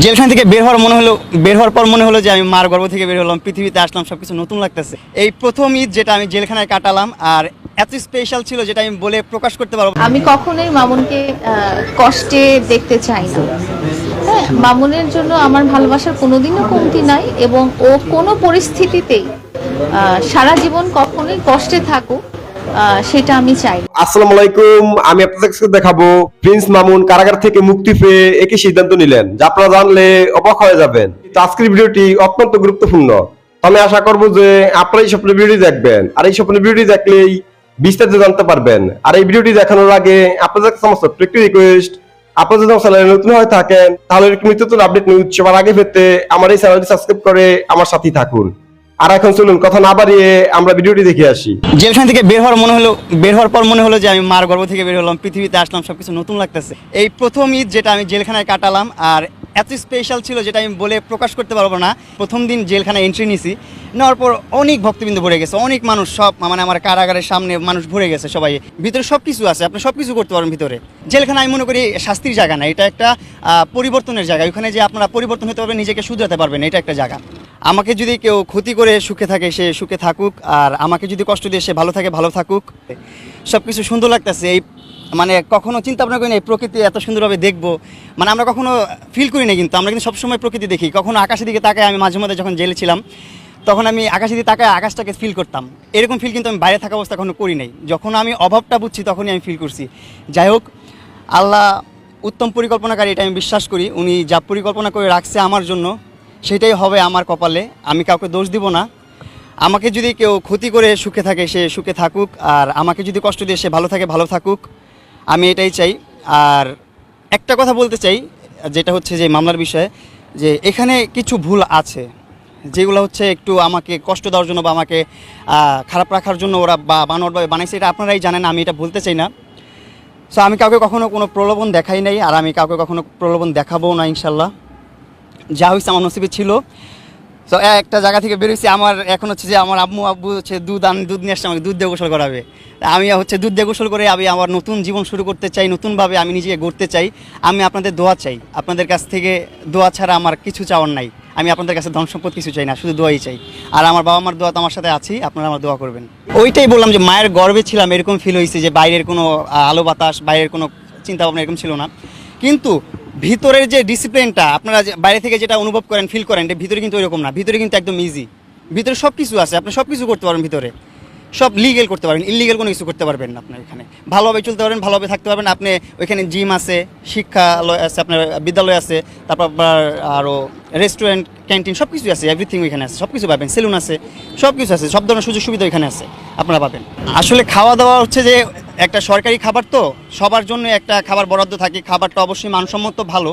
জেলখানা থেকে বের হওয়ার মনে হলো বের হওয়ার পর মনে হলো যে আমি মার গর্ভ থেকে বের হলাম, পৃথিবীতে আসলাম সব কিছু নতুন লাগতেছে। এই প্রথম ঈদ যেটা আমি জেলখানায় কাটালাম, আর এত স্পেশাল ছিল যেটা আমি বলে প্রকাশ করতে পারব আমি কখনোই মামুনকে কষ্টে দেখতে চাই না। হ্যাঁ মামুনের জন্য আমার ভালোবাসার কোনোদিনও কমতি নাই এবং ও কোনো পরিস্থিতিতেই সারা জীবন কখনোই কষ্টে থাকুক সেটা আমি চাই। আসসালামু আলাইকুম, আমি আপনাদের কাছে দেখাবো প্রিন্স মামুন কারাগার থেকে মুক্তি পেয়ে একই সিদ্ধান্ত নিলেন, যা আপনারা জানলে অবাক হয়ে যাবেন। তো আজকের ভিডিওটি অত্যন্ত গুরুত্বপূর্ণ। আমি আশা করব যে আপনারা এই স্বপ্নের ভিডিও দেখবেন। আর এই স্বপ্নের ভিডিও দেখলেই বিস্তারিত জানতে পারবেন। আর এই ভিডিওটি দেখানোর আগে আপনাদের সমস্ত একটি রিকোয়েস্ট আপনারা যদি আমার চ্যানেলে নতুন হয়ে থাকেন, তাহলে নিত্য নতুন আপডেট নিউজ সবার আগে পেতে আমার এই চ্যানেলটি সাবস্ক্রাইব করে আমার সাথেই থাকুন। আর এখন চলুন, কথা না বাড়িয়ে আমরা ভিডিওটি দেখে আসি। জেলখানা থেকে বের হওয়ার মনে হলো, বের হওয়ার পর মনে হলো যে আমি মার গর্ভ থেকে বের হলাম, পৃথিবীতে আসলাম সব কিছু নতুন লাগতেছে। এই প্রথম ঈদ যেটা আমি জেলখানায় কাটালাম, আর এত স্পেশাল ছিল যেটা আমি বলে প্রকাশ করতে পারব না, প্রথম দিন জেলখানায় এন্ট্রি নিছি। নেওয়ার পর অনেক ভক্তবিন্দু ভরে গেছে, অনেক মানুষ সব মানে আমার কারাগারের সামনে মানুষ ভরে গেছে সবাই। ভিতরে সব কিছু আছে, আপনি সব কিছু করতে পারেন ভিতরে। জেলখানা আমি মনে করি শাস্তির জায়গা না, এটা একটা পরিবর্তনের জায়গা। ওখানে যে আপনারা পরিবর্তন হতে পারবেন, নিজেকে শুধরাতে পারবেন, এটা একটা জায়গা। আমাকে যদি কেউ ক্ষতি করে সুখে থাকে, সে সুখে থাকুক, আর আমাকে যদি কষ্ট দিয়ে সে ভালো থাকে, ভালো থাকুক। সব কিছু সুন্দর লাগতেছে। এই মানে কখনো চিন্তা ভাবনা করি না এই প্রকৃতি এত সুন্দরভাবে দেখব। মানে আমরা কখনো ফিল করি না কিন্তু, আমরা কিন্তু সবসময় প্রকৃতি দেখি। কখনো আকাশের দিকে তাকায় আমি মাঝে মধ্যে যখন জেলে ছিলাম, তখন আমি আকাশের দিকে তাকায় আকাশটাকে ফিল করতাম। এরকম ফিল কিন্তু আমি বাইরে থাকা অবস্থা কখনো করি নাই। যখন আমি অভাবটা বুঝছি, তখনই আমি ফিল করছি। যাই হোক, আল্লাহ উত্তম পরিকল্পনাকারী এটা আমি বিশ্বাস করি। উনি যা পরিকল্পনা করে রাখছে আমার জন্য সেটাই হবে আমার কপালে। আমি কাউকে দোষ দিব না। আমাকে যদি কেউ ক্ষতি করে সুখে থাকে, সে সুখে থাকুক। আর আমাকে যদি কষ্ট দিয়ে সে ভালো থাকে, ভালো থাকুক। আমি এটাই চাই। আর একটা কথা বলতে চাই, যেটা হচ্ছে যে মামলার বিষয়ে, যে এখানে কিছু ভুল আছে। যেগুলো হচ্ছে একটু আমাকে কষ্ট দেওয়ার জন্য বা আমাকে খারাপ রাখার জন্য ওরা বা বানোয়ারভাবে বানাইছে, এটা আপনারাই জানেন, আমি এটা বলতে চাই না। সো আমি কাউকে কখনো কোনো প্রলোভন দেখাই নাই, আর আমি কাউকে কখনো প্রলোভন দেখাবো না, ইনশাল্লাহ। যা হয়েছে আমার নসিবে ছিল। তো একটা জায়গা থেকে বেরোইছি আমার এখন হচ্ছে যে আমার আম্মু আব্বু হচ্ছে দুধ আন, দুধ নিয়ে আসছে, আমাকে দুধ দিয়ে গোসল করাবে। আমি হচ্ছে দুধ দিয়ে গোসল করে আমি আমার নতুন জীবন শুরু করতে চাই, নতুনভাবে আমি নিজেকে গড়তে চাই। আমি আপনাদের দোয়া চাই। আপনাদের কাছ থেকে দোয়া ছাড়া আমার কিছু চাওয়ার নাই। আমি আপনাদের কাছে ধন সম্পদ কিছু চাই না, শুধু দোয়াই চাই। আর আমার বাবা মার দোয়া তো আমার সাথে আছি আপনারা আমার দোয়া করবেন। ওইটাই বললাম যে মায়ের গর্বে ছিলাম, এরকম ফিল হয়েছে যে বাইরের কোনো আলো বাতাস, বাইরের কোনো চিন্তা ভাবনা এরকম ছিল না। কিন্তু ভিতরের যে ডিসিপ্লিনটা আপনারা বাইরে থেকে যেটা অনুভব করেন ফিল করেন ভিতরে কিন্তু ওইরকম না। ভিতরে কিন্তু একদম ইজি ভিতরে সব কিছু আছে, আপনি সব কিছু করতে পারেন ভিতরে। সব লিগেল করতে পারবেন ইলিগেল কোনো কিছু করতে পারবেন না আপনার ভালোভাবে চলতে পারবেন, ভালোভাবে থাকতে পারবেন। আপনি ওইখানে জিম আছে, শিক্ষালয় আছে, আপনার বিদ্যালয় আছে, তারপর আপনার আরও রেস্টুরেন্ট ক্যান্টিন সব কিছু আছে এভরিথিং ওইখানে আছে সব কিছু পাবেন। সেলুন আছে সব কিছু আছে, সব ধরনের সুযোগ সুবিধা ওইখানে আছে, আপনারা পাবেন। আসলে খাওয়া দাওয়া হচ্ছে যে একটা সরকারি খাবার তো, সবার জন্য একটা খাবার বরাদ্দ থাকে, খাবারটা অবশ্যই মানসম্মত, ভালো।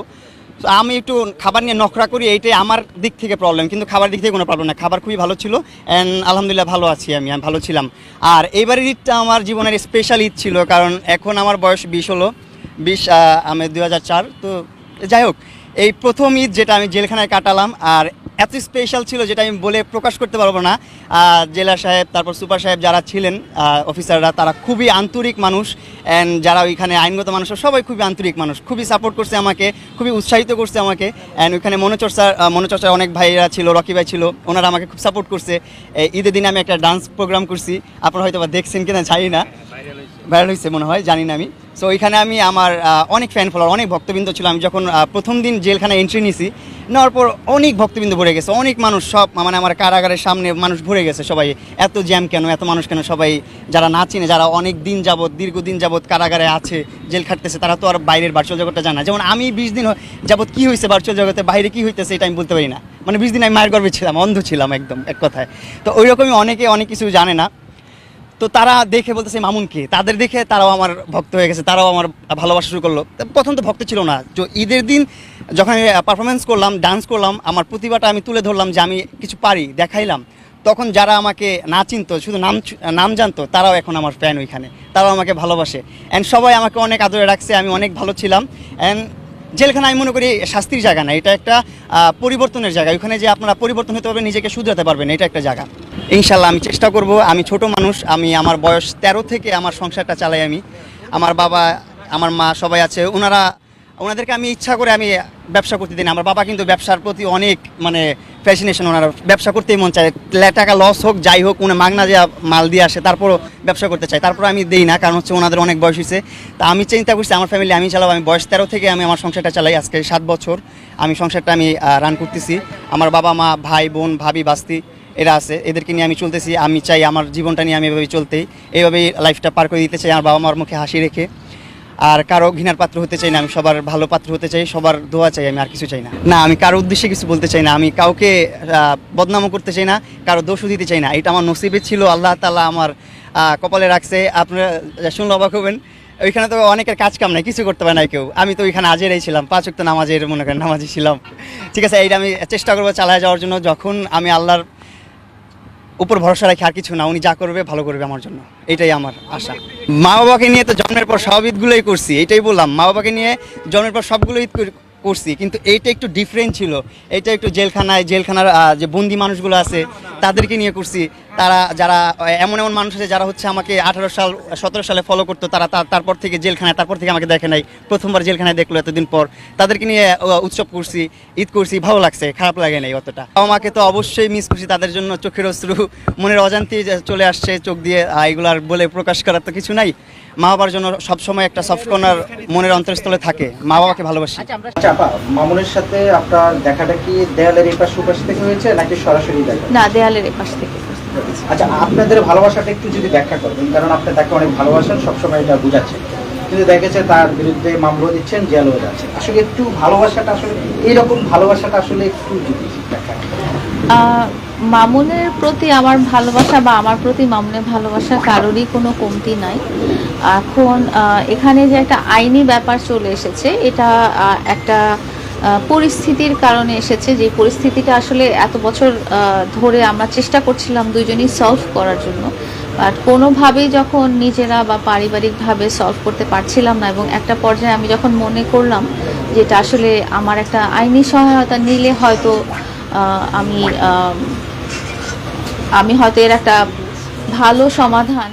আমি একটু খাবার নিয়ে নখরা করি, এইটাই আমার দিক থেকে প্রবলেম কিন্তু খাবার দিক থেকে কোনো প্রবলেম না। খাবার খুবই ভালো ছিল অ্যান্ড আলহামদুলিল্লাহ ভালো আছি আমি আমি ভালো ছিলাম। আর এইবারের ঈদটা আমার জীবনের স্পেশাল ঈদ ছিল, কারণ এখন আমার বয়স বিশ হলো, বিশ আমি দু হাজার চার, তো যাই হোক, এই প্রথম ঈদ যেটা আমি জেলখানায় কাটালাম, আর এত স্পেশাল ছিল যেটা আমি বলে প্রকাশ করতে পারব না। জেলা সাহেব, তারপর সুপার সাহেব যারা ছিলেন অফিসাররা তারা খুবই আন্তরিক মানুষ। অ্যান্ড যারা ওইখানে আইনগত মানুষ, সবাই খুবই আন্তরিক মানুষ। খুবই সাপোর্ট করছে আমাকে, খুবই উৎসাহিত করছে আমাকে। অ্যান্ড ওইখানে মনোচর্চার মনোচর্চার অনেক ভাইয়েরা ছিল, রকি ভাই ছিল, ওনারা আমাকে খুব সাপোর্ট করছে। ঈদের দিনে আমি একটা ডান্স প্রোগ্রাম করছি। আপনারা হয়তো বা দেখছেন কিনা, জানি না। ভাইরাল হয়েছে মনে হয়, জানি না আমি। সো ওইখানে আমি আমার অনেক ফ্যান ফলোয়ার অনেক ভক্তবৃন্দ ছিল। আমি যখন প্রথম দিন জেলখানায় এন্ট্রি নিছি, নেওয়ার পর অনেক ভক্তবৃন্দ ভরে গেছে। অনেক মানুষ সব মানে আমার কারাগারের সামনে মানুষ ভরে গেছে সবাই। এত জ্যাম কেন, এত মানুষ কেন সবাই, যারা না চিনে, যারা অনেক দিন যাবৎ, দীর্ঘদিন যাবত কারাগারে আছে, জেল খাটতেছে, তারা তো আর বাইরের ভার্চুয়াল জগৎটা জানে যেমন আমি বিশ দিন যাবত কি হয়েছে ভার্চুয়াল জগতে, বাইরে কী হইতেছে, এটা আমি বলতে পারি না। মানে বিশ দিন আমি মায়ের গর্বে ছিলাম, অন্ধ ছিলাম একদম, এক কথায়। তো ওই রকমই অনেকে অনেক কিছু জানে না। তো তারা দেখে বলতেছে মামুনকে তাদের দেখে তারাও আমার ভক্ত হয়ে গেছে, তারাও আমার ভালোবাসা শুরু করল। প্রথম তো ভক্ত ছিল না। তো ঈদের দিন যখন আমি পারফরমেন্স করলাম ডান্স করলাম, আমার প্রতিভাটা আমি তুলে ধরলাম যে আমি কিছু পারি, দেখাইলাম। তখন যারা আমাকে না চিনতো, শুধু নাম নাম জানতো, তারাও এখন আমার ফ্যান ওইখানে। তারাও আমাকে ভালোবাসে। অ্যান্ড সবাই আমাকে অনেক আদরে রাখছে, আমি অনেক ভালো ছিলাম। অ্যান্ড জেলখানা আমি মনে করি শাস্তির জায়গা না, এটা একটা পরিবর্তনের জায়গা। ওখানে যে আপনারা পরিবর্তন হতে পারবেন, নিজেকে শুধরাতে পারবেন, এটা একটা জায়গা। ইনশাল্লাহ আমি চেষ্টা করব, আমি ছোট মানুষ, আমি আমার বয়স তেরো থেকে আমার সংসারটা চালাই আমি। আমার বাবা, আমার মা সবাই আছে, ওনারা ওনাদেরকে আমি ইচ্ছা করে আমি ব্যবসা করতে দিই আমার বাবা কিন্তু ব্যবসার প্রতি অনেক মানে ফ্যাসিনেশন ওনার ব্যবসা করতেই মন চায়। টাকা লস হোক, যাই হোক, উনি মাগনা যে মাল দিয়ে আসে, তারপরও ব্যবসা করতে চাই তারপর আমি দেই না, কারণ হচ্ছে ওনাদের অনেক বয়স হয়েছে তা আমি চিন্তা করছি, আমার ফ্যামিলি আমি চালাবো আমি বয়স তেরো থেকে আমি আমার সংসারটা চালাই, আজকে সাত বছর আমি সংসারটা আমি রান করতেছি। আমার বাবা মা, ভাই, বোন, ভাবি বাস্তি এরা আছে। এদেরকে নিয়ে আমি চলতেছি। আমি চাই আমার জীবনটা নিয়ে আমি এভাবে চলতেই। এইভাবেই লাইফটা পার করে দিতে চাই, আমার বাবা মার মুখে হাসি রেখে। আর কারও ঘৃণার পাত্র হতে চাই না, আমি সবার ভালো পাত্র হতে চাই, সবার দোয়া চাই, আমি আর কিছু চাই না। না, আমি কারও উদ্দেশ্যে কিছু বলতে চাই না, আমি কাউকে বদনামও করতে চাই না, কারও দোষও দিতে চাই না, এটা আমার নসিবে ছিল, আল্লাহ তালা আমার কপালে রাখছে, আপনারা শুনলে অবাক হবেন। ওইখানে তো অনেকের কাজ কাম নাই, কিছু করতে পারে না কেউ। আমি তো ওইখানে আজেরাই ছিলাম, পাঁচ ওয়াক্ত নামাজের, মনে করেন নামাজি ছিলাম। ঠিক আছে, এইটা আমি চেষ্টা করব চালায় যাওয়ার জন্য, যখন আমি আল্লাহর উপর ভরসা রাখি আর কিছু না, উনি যা করবে ভালো করবে আমার জন্য। এটাই আমার আশা। মা বাবাকে নিয়ে তো জন্মের পর সব ঈদগুলোই করছি, এটাই বললাম। মা বাবাকে নিয়ে জন্মের পর সবগুলো ঈদ কর- করছি, কিন্তু এইটা একটু ডিফারেন্ট ছিল। এটা একটু জেলখানায়, জেলখানার যে বন্দি মানুষগুলো আছে, তাদেরকে নিয়ে করছি। তারা যারা এমন এমন মানুষ আছে যারা হচ্ছে আমাকে আঠারো সাল সতেরো সালে ফলো করতো তারা তারপর থেকে জেলখানায় তারপর থেকে আমাকে দেখে নাই। প্রথমবার জেলখানায় দেখল এতদিন পর। তাদেরকে নিয়ে উৎসব করছি ঈদ করছি ভালো লাগছে খারাপ লাগে নাই অতটা। আমাকে তো অবশ্যই মিস করছি তাদের জন্য চোখের অশ্রু মনের অজান্তি চলে আসছে চোখ দিয়ে এগুলো আর বলে প্রকাশ করার তো কিছু নাই। মা বাবার জন্য সবসময় একটা সফট কর্নার মনের অন্তরস্থলে থাকে। মা বাবাকে ভালোবাসি চাপা মামুনের সাথে আপনার দেখাটা কি দেয়ালের এই পাশ ওপাশ থেকে হয়েছে নাকি সরাসরি দেখা? না দেয়ালের এপাশ থেকে। আচ্ছা আপনাদের ভালোবাসাটা একটু যদি ব্যাখ্যা করবেন কারণ আপনি তাকে অনেক ভালোবাসেন, সবসময় এটা বুঝাচ্ছেন। কিন্তু দেখেছে তার বিরুদ্ধে মামলা দিচ্ছেন জেলও যাচ্ছে আসলে একটু ভালোবাসাটা আসলে, এইরকম ভালোবাসাটা আসলে একটু যদি ব্যাখ্যা মামুনের প্রতি আমার ভালোবাসা বা আমার প্রতি মামুনের ভালোবাসা কারোরই কোনো কমতি নাই। এখন এখানে যে একটা আইনি ব্যাপার চলে এসেছে, এটা একটা পরিস্থিতির কারণে এসেছে, যে পরিস্থিতিটা আসলে এত বছর ধরে আমরা চেষ্টা করছিলাম দুজনই সলভ করার জন্য। বাট কোনোভাবেই যখন নিজেরা বা পারিবারিকভাবে সলভ করতে পারছিলাম না, এবং একটা পর্যায়ে আমি যখন মনে করলাম যেটা আসলে আমার একটা আইনি সহায়তা নিলে হয়তো আমি আমি হয়তো এর একটা ভালো সমাধান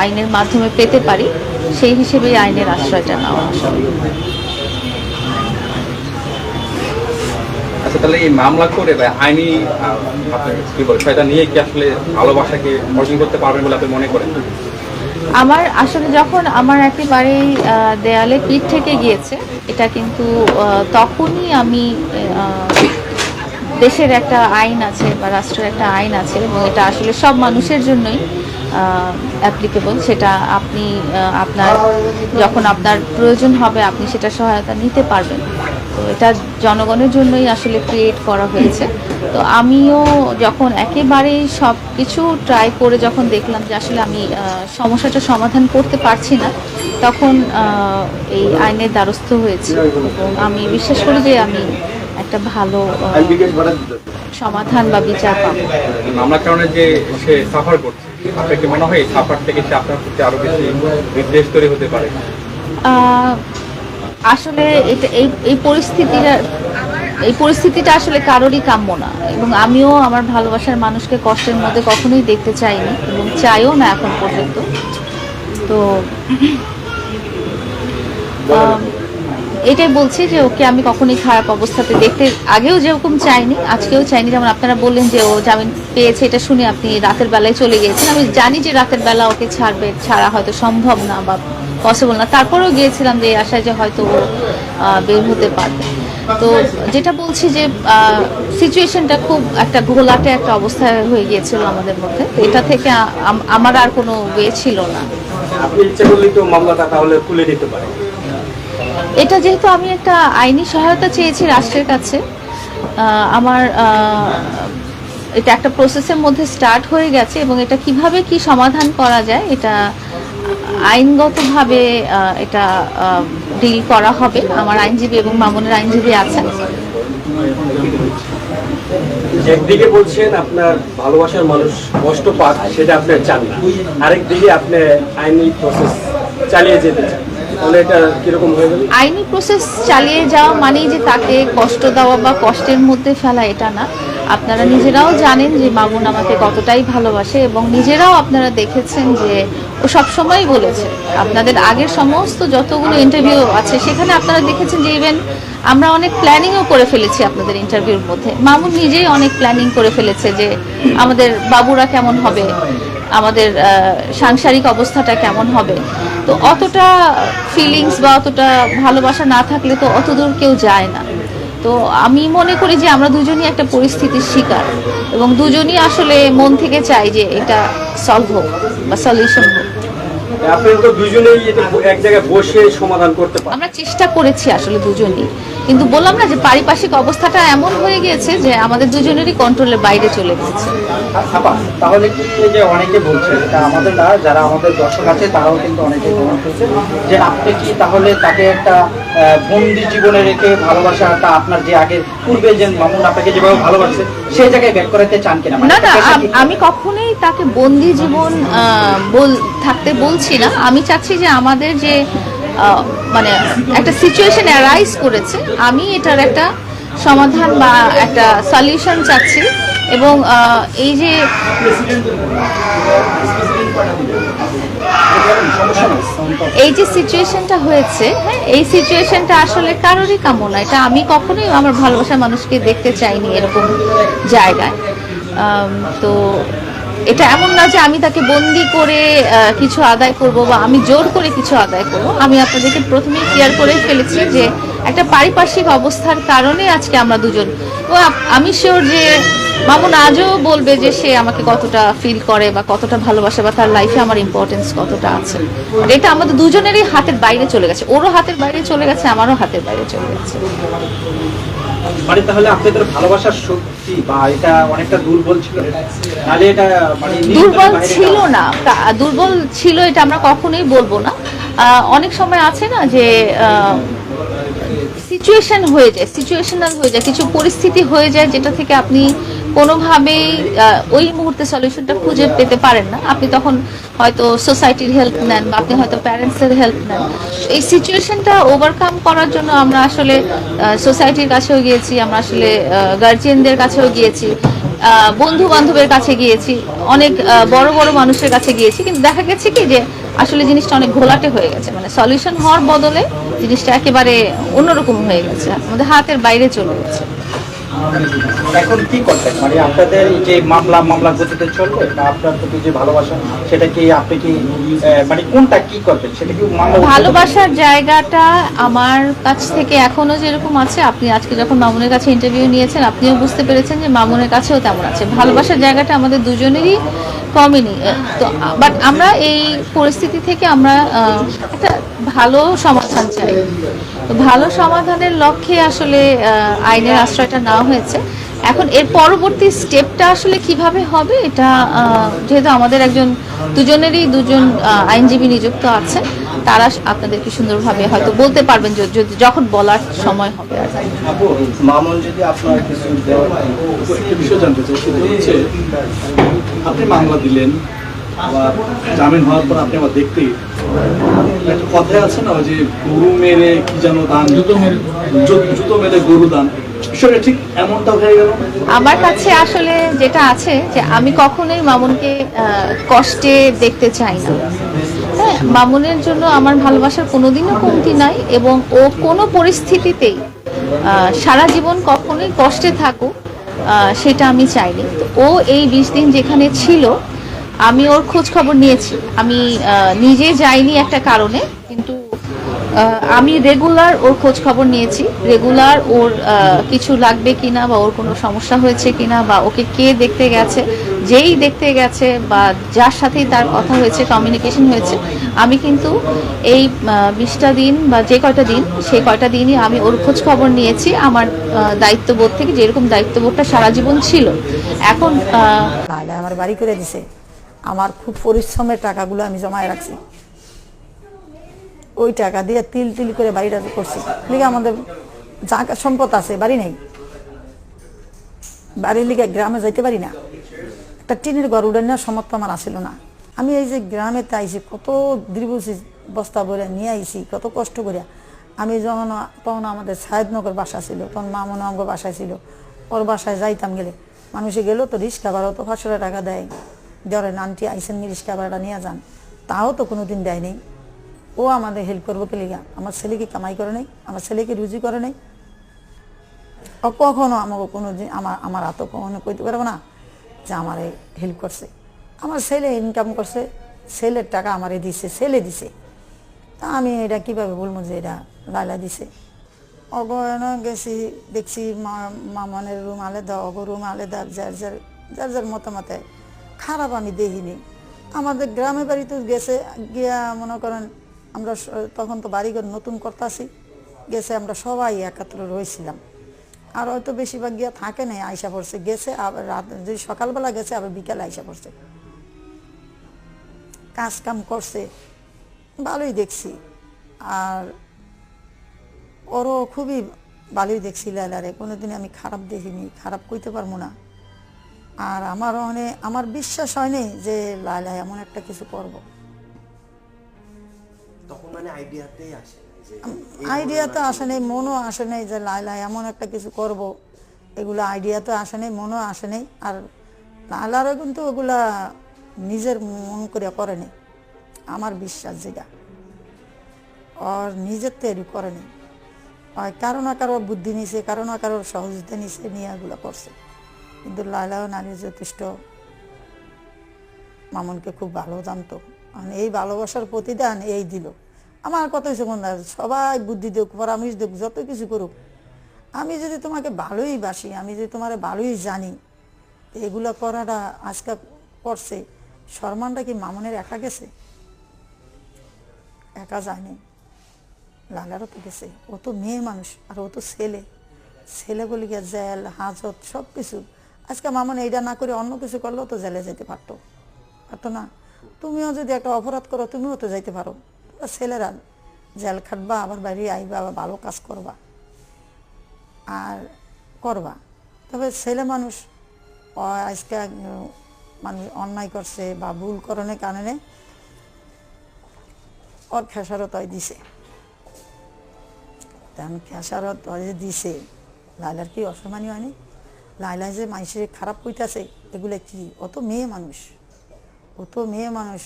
আইনের মাধ্যমে পেতে পারি, সেই হিসেবেই আইনের আশ্রয়টা নেওয়া আসলে। আচ্ছা তাহলে এই মামলা করে বা আইনি কি নিয়ে কি আসলে ভালোবাসাকে অর্জন করতে পারবেন বলে আপনি মনে করেন? আমার আসলে যখন আমার একেবারেই আহ, দেয়ালে পিঠ থেকে গিয়েছে এটা কিন্তু তখনই আমি দেশের একটা আইন আছে বা রাষ্ট্রের একটা আইন আছে এবং এটা আসলে সব মানুষের জন্যই অ্যাপ্লিকেবল সেটা আপনি আপনার যখন আপনার প্রয়োজন হবে আপনি সেটা সহায়তা নিতে পারবেন। তো এটা জনগণের জন্যই আসলে ক্রিয়েট করা হয়েছে। তো আমিও যখন একেবারেই সব কিছু ট্রাই করে যখন দেখলাম যে আসলে আমি সমস্যাটা সমাধান করতে পারছি না তখন এই আইনের দ্বারস্থ হয়েছি। এবং আমি বিশ্বাস করি যে আমি একটা ভালো সমাধান বা বিচার পাবো। মামলার কারণে যে সে সাফার করছে আপনার কি মনে হয় সাফার থেকে সে আপনার প্রতি আরও বেশি বিদ্বেষ তৈরি হতে পারে? আসলে এটা এই এই পরিস্থিতিটা এই পরিস্থিতিটা আসলে কারোরই কাম্য না। এবং আমিও আমার ভালোবাসার মানুষকে কষ্টের মধ্যে কখনোই দেখতে চাইনি এবং চাইও না এখন পর্যন্ত। তো এটাই বলছি যে ওকে আমি কখনোই খারাপ অবস্থাতে দেখতে আগেও যেরকম চাইনি আজকেও চাইনি। যেমন আপনারা বললেন যে ও জামিন পেয়েছে এটা শুনে আপনি রাতের বেলায় চলে গিয়েছেন। আমি জানি যে রাতের বেলা ওকে ছাড়বে ছাড়া হয়তো সম্ভব না বা পসিবল না। তারপরেও গিয়েছিলাম যে এই আশায় যে হয়তো ও বের হতে পারবে। তো যেটা বলছি যে সিচুয়েশনটা খুব একটা ঘোলাটে একটা অবস্থায় হয়ে গিয়েছিল আমাদের মধ্যে। তো এটা থেকে আমার আর কোনো ওয়ে ছিল না। এটা যেহেতু আমি একটা আইনি সহায়তা চেয়েছি রাষ্ট্রের কাছে আমার এটা একটা প্রসেসের মধ্যে স্টার্ট হয়ে গেছে এবং এটা কীভাবে কি সমাধান করা যায় এটা আইনগতভাবে এটা ডিল করা হবে। আমার আইনজীবী এবং মামুনের আইনজীবী আছেন। একদিকে বলছেন আপনার ভালোবাসার মানুষ কষ্ট পাক সেটা আপনি চান না। আরেকদিকে আপনি আইনি প্রসেস চালিয়ে যেতে চান। আইনি প্রসেস চালিয়ে যাওয়া মানেই যে তাকে কষ্ট দেওয়া বা কষ্টের মধ্যে ফেলা এটা না। আপনারা নিজেরাও জানেন যে মামুন আমাকে কতটাই ভালোবাসে এবং নিজেরাও আপনারা দেখেছেন যে ও সবসময় বলেছে, আপনাদের আগের সমস্ত যতগুলো ইন্টারভিউ আছে, সেখানে আপনারা দেখেছেন যে ইভেন আমরা অনেক প্ল্যানিংও করে ফেলেছি আপনাদের ইন্টারভিউর মধ্যে। মামুন নিজেই অনেক প্ল্যানিং করে ফেলেছে যে আমাদের বাবুরা কেমন হবে, আমাদের সাংসারিক অবস্থাটা কেমন হবে। তো অতটা ফিলিংস বা অতটা ভালোবাসা না থাকলে তো অতদূর কেউ যায় না। তো আমি মনে করি যে আমরা দুজনই একটা পরিস্থিতির শিকার এবং দুজনই আসলে মন থেকে চাই যে এটা সলভ হোক বা সলিউশন হোক। তো দুজনেই এক জায়গায় বসে সমাধান করতে আমরা চেষ্টা করেছি আসলে দুজনই। কিন্তু বললাম না যে পারিপার্শ্বিক অবস্থাটা এমন হয়ে গিয়েছে যে আমাদের দুজনেরই কন্ট্রোলের বাইরে চলে গেছে আপা তাহলে কি এই যে অনেকে বলছে এটা আমাদের না যারা আমাদের দর্শক আছে তারাও কিন্তু অনেকে করছে যে আপনি কি তাহলে তাকে একটা বন্দি জীবনে রেখে ভালোবাসাটা আপনার যে আগে পূর্বে যে মামুন আপনাকে যেভাবে ভালোবাসে সেই জায়গায় ব্যাক করাতে চান কিনা মানে না না আমি কখনোই তাকে বন্দি জীবন বল থাকতে বলছি না আমি চাচ্ছি যে আমাদের যে মানে একটা সিচুয়েশন অ্যারাইজ করেছে আমি এটার একটা সমাধান বা একটা সলিউশন চাচ্ছি এবং এই যে এই যে সিচুয়েশনটা হয়েছে হ্যাঁ এই সিচুয়েশনটা আসলে কারোরই কামনা এটা আমি কখনোই আমার ভালোবাসার মানুষকে দেখতে চাইনি এরকম জায়গায়। তো এটা এমন না যে আমি তাকে বন্দি করে কিছু আদায় করব বা আমি জোর করে কিছু আদায় করব। আমি আপনাদেরকে প্রথমেই ক্লিয়ার করে ফেলেছি যে একটা পারিপার্শ্বিক অবস্থার কারণে আজকে আমরা দুজন। ও আমি শিওর যে মামুন আজও বলবে যে সে আমাকে কতটা ফিল করে বা কতটা ভালোবাসে বা তার লাইফে আমার ইম্পর্টেন্স কতটা আছে। এটা আমাদের দুজনেরই হাতের বাইরে চলে গেছে। ওরও হাতের বাইরে চলে গেছে আমারও হাতের বাইরে চলে গেছে। মানে তাহলে আপনাদের ভালোবাসার শক্তি বা এটা অনেকটা দুর্বল ছিল। তাহলে এটা মানে দুর্বল ছিল না। দুর্বল ছিল এটা আমরা কখনোই বলব না। অনেক সময় আছে না যে সিচুয়েশন হয়ে যায় সিচুয়েশনাল হয়ে যায় কিছু পরিস্থিতি হয়ে যায় যেটা থেকে আপনি কোনোভাবেই ওই মুহূর্তে সলিউশনটা খুঁজে পেতে পারেন না। আপনি তখন হয়তো সোসাইটির হেল্প নেন বা আপনি হয়তো প্যারেন্টসের হেল্প নেন। এই সিচুয়েশনটা ওভারকাম করার জন্য আমরা আসলে সোসাইটির কাছেও গিয়েছি, আমরা আসলে গার্জিয়ানদের কাছেও গিয়েছি বন্ধু বান্ধবের কাছে গিয়েছি, অনেক বড় বড় মানুষের কাছে গিয়েছি। কিন্তু দেখা গেছে কি যে, আসলে জিনিসটা অনেক ঘোলাটে হয়ে গেছে। মানে সলিউশন হওয়ার বদলে জিনিসটা একেবারে অন্যরকম হয়ে গেছে, আমাদের হাতের বাইরে চলে গেছে। এখন কি মানে আপনাদের যে মামলা মামলা গতিতে চলবে না আপনার প্রতি যে ভালোবাসা সেটা কি আপনি কি মানে কোনটা কি করবেন? সেটা কি ভালোবাসার জায়গাটা আমার কাছ থেকে এখনও যেরকম আছে আপনি আজকে যখন মামুনের কাছে ইন্টারভিউ নিয়েছেন আপনিও বুঝতে পেরেছেন যে মামুনের কাছেও তেমন আছে। ভালোবাসার জায়গাটা আমাদের দুজনেরই কমই নেই। তো বাট আমরা এই পরিস্থিতি থেকে আমরা একটা ভালো সমাধান চাই। ভালো সমাধানের লক্ষ্যে আসলে আইনের আশ্রয়টা নেওয়া হয়েছে এখন এর পরবর্তী স্টেপটা আসলে কীভাবে হবে, এটা যেহেতু আমাদের একজন, দুজনেরই দুজন আইনজীবী নিযুক্ত আছে তারা আপনাদেরকে সুন্দরভাবে হয়তো বলতে পারবেন যখন বলার সময় হবে আর। মামুন, যদি আপনার কিছু বিষয় জানতে চাই, সেটা হচ্ছে, আপনি মামলা দিলেন আবার জামিন হওয়ার পর আপনি আবার দেখতে একটা কথায় আছে না যে গরু মেরে কি যেন দান জুতো মেরে। জুতো মেরে গরু দান। বিষয়টা ঠিক এমনটা হয়ে গেল? আমার কাছে আসলে যেটা আছে যে আমি কখনোই মামুনকে কষ্টে দেখতে চাই না। হ্যাঁ মামুনের জন্য আমার ভালোবাসার কোনোদিনও কমতি নাই এবং ও কোনো পরিস্থিতিতেই সারা জীবন কখনোই কষ্টে থাকুক সেটা আমি চাইনি। তো ও এই বিশ দিন যেখানে ছিল আমি ওর খোঁজ খবর নিয়েছি। আমি নিজে যাইনি একটা কারণে, কিন্তু আমি রেগুলার ওর খোঁজ খবর নিয়েছি। রেগুলার ওর কিছু লাগবে কিনা বা ওর কোনো সমস্যা হয়েছে কিনা বা ওকে কে দেখতে গেছে, যেই দেখতে গেছে বা যার সাথেই তার কথা হয়েছে কমিউনিকেশন হয়েছে, আমি কিন্তু এই বিশটা দিন বা যে কয়টা দিন সেই কয়টা দিনই আমি ওর খোঁজ খবর নিয়েছি। আমার দায়িত্ববোধ থেকে যেরকম দায়িত্ববোধটা সারা জীবন ছিল। এখন আমার বাড়ি করে দিছে। আমার খুব পরিশ্রমের টাকাগুলো আমি জমায় রাখছি। ওই টাকা দিয়ে তিল তিল করে বাড়িটা করছি। লিগে আমাদের যা সম্পদ আছে, বাড়ি নেই। বাড়ির লিগে গ্রামে যাইতে পারি না। একটা টিনের ঘর উড়ে নেওয়ার সমর্থ আমার আসিল না। আমি এই যে গ্রামে আইছি, কত দীর্ঘসি বস্তা বলে নিয়ে আইছি, কত কষ্ট করে আমি যখন, তখন আমাদের সাহেদনগর বাসা ছিল, তখন মামন অঙ্গ বাসায় ছিল। ওর বাসায় যাইতাম গেলে। মানুষে গেলেও তো রিক্সা ভাড়াও তো পাঁচশো টাকা দেয়। ধরেন আন্টি আইসেন রিক্সা ভাড়াটা নিয়ে যান। তাও তো কোনো দিন দেয় নেই ও আমাদের হেল্প করব কে লিগা আমার ছেলেকে কামাই করে নেই, আমার ছেলেকে রুজি করে নেই। ও কখনো আমাকে কোনো দিন আমার আমার হাতও কখনো কইতে পারব না যে আমারে হেল্প করছে। আমার ছেলে ইনকাম করছে, ছেলের টাকা আমারে দিছে, ছেলে দিছে। তা আমি এটা কীভাবে বলব যে এটা লাইলা দিছে? অগয়ন গেছি, দেখছি মা- মামনের রুম আলাদা, অগ রুম আলাদা, যার যার যার যার মতামতে খারাপ আমি দেখিনি। আমাদের গ্রামে বাড়িতে গেছে, গিয়া মনে করেন আমরা তখন তো বাড়িঘর নতুন করতেছি গেছে আমরা সবাই একাত্র রয়েছিলাম। আর হয়তো বেশিরভাগ গিয়া থাকে নাই, আইসা পড়ছে, গেছে আবার রাত যদি সকালবেলা গেছে আবার বিকালে আইসা পড়ছে। কাজ কাম করছে, ভালোই দেখছি। আর ওরও খুবই ভালোই দেখছি লাইলারে কোনোদিন আমি খারাপ দেখিনি, খারাপ কইতে পারব না। আর আমার অনেক আমার বিশ্বাস হয়নি যে লাইলা এমন একটা কিছু করব। তখন মানে আইডিয়াতেই আসে আইডিয়া তো আসে নাই। মনও আসে নাই যে লাইলা এমন একটা কিছু করব। এগুলো আইডিয়া তো আসে নাই মনও আসে নাই আর লাইলারও কিন্তু ওগুলা নিজের মন করে করে নেই। আমার বিশ্বাস যেটা আর নিজের তৈরি করে নেই। আর কারও না কারও বুদ্ধি নিছে কারও না কারোর সহযোগিতা নিছে নিয়ে এগুলো করছে। কিন্তু লাইলাও নারী যথেষ্ট মামুনকে খুব ভালো জানতো। মানে এই ভালোবাসার প্রতিদান এই দিল। আমার হচ্ছে বন্ধু, সবাই বুদ্ধি দেখ পরামর্শ দেখ যত কিছু করুক। আমি যদি তোমাকে ভালোই বাসি আমি যদি তোমার ভালোই জানি এগুলো করাটা আজকে করছে সম্মানটা কি মামুনের একা গেছে? একা যায়নি। লালারও তো গেছে। ও তো মেয়ে মানুষ আর ও তো ছেলে। ছেলেগুলিকে জেল হাজত সব কিছু আজকে মামন এইটা না করে অন্য কিছু করলেও তো জেলে যেতে পারতো। পারতো না। তুমিও যদি একটা অপরাধ করো, তুমিও তো যাইতে পারো। ছেলেরা জেল খাটবা, আবার বাড়ি আইবা, আবার ভালো কাজ করবা। আর করবা। তবে ছেলে মানুষ আজকে মানুষ অন্যায় করছে বা ভুল করণের কারণে ওর খেসারত হয় দিছে। তেমন খেসারত হয় দিছে। লাইলার কি অসম্মানী হয়নি? লাইলা যে মানুষের খারাপ কইতাছে, এগুলো কি? অত মেয়ে মানুষ। অত মেয়ে মানুষ।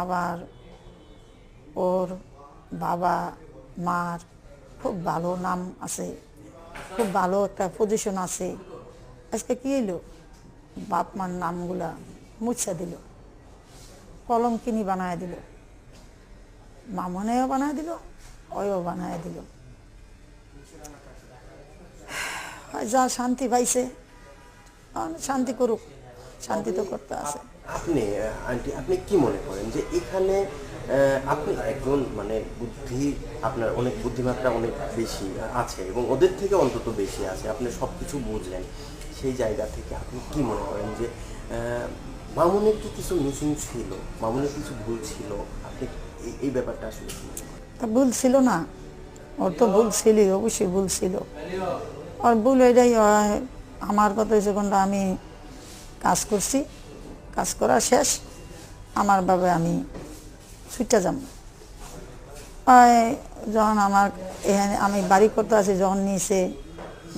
আবার ওর বাবা, মার খুব ভালো নাম আছে, খুব ভালো একটা পজিশন আছে। আজকে কি এলো বাপ মার নামগুলা মুছা দিল। কলম কিনি বানায় দিল। মামনেও বানায় দিল, ওয়ও বানায় দিল। যা শান্তি পাইছে শান্তি করুক শান্তি তো করতে আছে। আপনি আন্টি আপনি কি মনে করেন যে এখানে আপনি একজন মানে বুদ্ধি আপনার অনেক বুদ্ধিমাত্রা অনেক বেশি আছে এবং ওদের থেকে অন্তত বেশি আছে আপনি সব কিছু বুঝলেন সেই জায়গা থেকে আপনি কি মনে করেন যে মামুনের কি কিছু মিসিং ছিল? মামুনের কিছু ভুল ছিল? আপনি এই- ব্যাপারটা আসলে? তা ভুল ছিল না ওর তো ভুল ছিলই অবশ্যই ভুল ছিল। আর ভুল এটাই আমার কথা হয়েছে কোনটা আমি কাজ করছি, কাজ করা শেষ, আমার ভাবে আমি ছুটে যাব যখন আমার এখানে আমি বাড়ি করতে আছি যখন নিয়েছে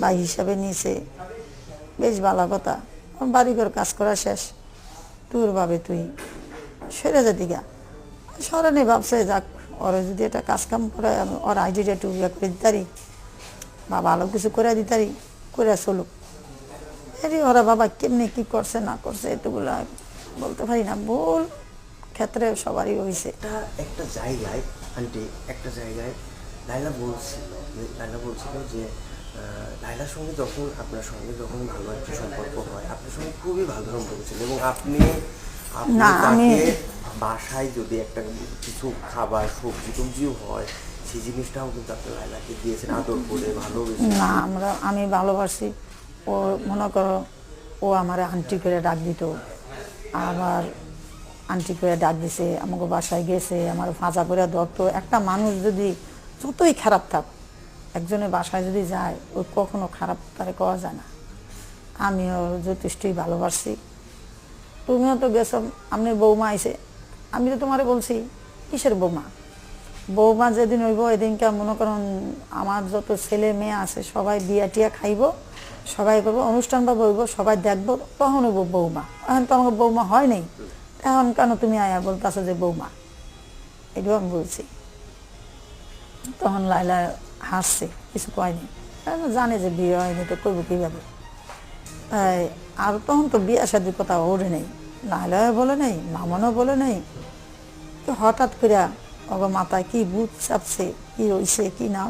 বা হিসাবে নিয়েছে বেশ ভালো কথা। বাড়ি করে কাজ করা শেষ। তোর ভাবে তুই সেরে যেতে গা। সরানি ভাবছে, যাক, ওরা যদি একটা কাজ কাম করে, ওর আইডিটা একটু ইয়ে করে বা ভালো কিছু করে দিতারি করে চলুক। এরই ওরা বাবা কেমনি কি করছে না করছে এতগুলো বলতে পারি না। ভুল ক্ষেত্রে সবারই হয়েছে একটা একটা জায়গায় আন্টি একটা জায়গায় লাইলা বলছিল লাইলা বলছিল যে লাইলার সঙ্গে যখন আপনার সঙ্গে যখন ভালো একটা সম্পর্ক হয় আপনার সঙ্গে খুবই ভালো সম্পর্ক ছিল এবং আপনি আপনি তাকে বাসায় যদি একটা কিছু খাবার সবজি টবজিও হয় সেই জিনিসটাও কিন্তু আপনি লাইলাকে দিয়েছেন, আদর করে, ভালোবেসে। না, আমরা, আমি ভালোবাসি। ও, মনে করো, ও আমার আন্টি করে ডাক দিত। আবার আন্টি করে ডাক দিছে, আমাকে বাসায় গেছে, আমার ফাঁচা করে ধরতো। একটা মানুষ যদি যতই খারাপ থাক, একজনের বাসায় যদি যায়, ও কখনো খারাপ তারে কওয়া যায় না। আমিও যথেষ্টই ভালোবাসি। তুমিও তো গেছো আপনি বৌমা আইছে। আমি তো তোমারে বলছি, কিসের বৌমা? বৌমা যেদিন হইব এদিনকে মনে করুন আমার যত ছেলে মেয়ে আছে সবাই বিয়া টিয়া খাইব সবাই করব অনুষ্ঠান বা বইব সবাই দেখব তখন হইব বৌমা? এখন তো আমাকে বৌমা হয় নাই। এখন কেন তুমি আয়া বলতেছো যে বৌমা? এটাও আমি বলছি তখন লাইলা হাসছে কিছু কয়নি। জানে যে বিয়ে হয়নি তো করব কীভাবে? এই, আর তখন তো বিয়ে শাদির কথা ওরে নেই। লাইলাও বলে নেই মামনও বলে নেই। তো হঠাৎ করে ওগো মাথায় কি বুধ চাপছে, কি কি না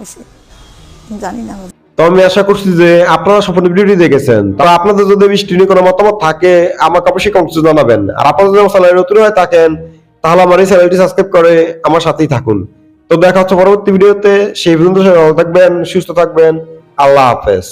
জানি না। তো আমি আশা করছি যে আপনারা ভিডিওটি দেখেছেন। তো আপনাদের যদি বৃষ্টি নিয়ে কোনো মতামত থাকে, আমাকে অবশ্যই কমেন্টে জানাবেন। আর আপনারা যদি আমার চ্যানেলে নতুন হয়ে থাকেন, তাহলে আমার এই চ্যানেলটি সাবস্ক্রাইব করে আমার সাথেই থাকুন। তো দেখা হচ্ছে পরবর্তী ভিডিওতে, সেই পর্যন্ত ভালো থাকবেন, সুস্থ থাকবেন, আল্লাহ হাফেজ।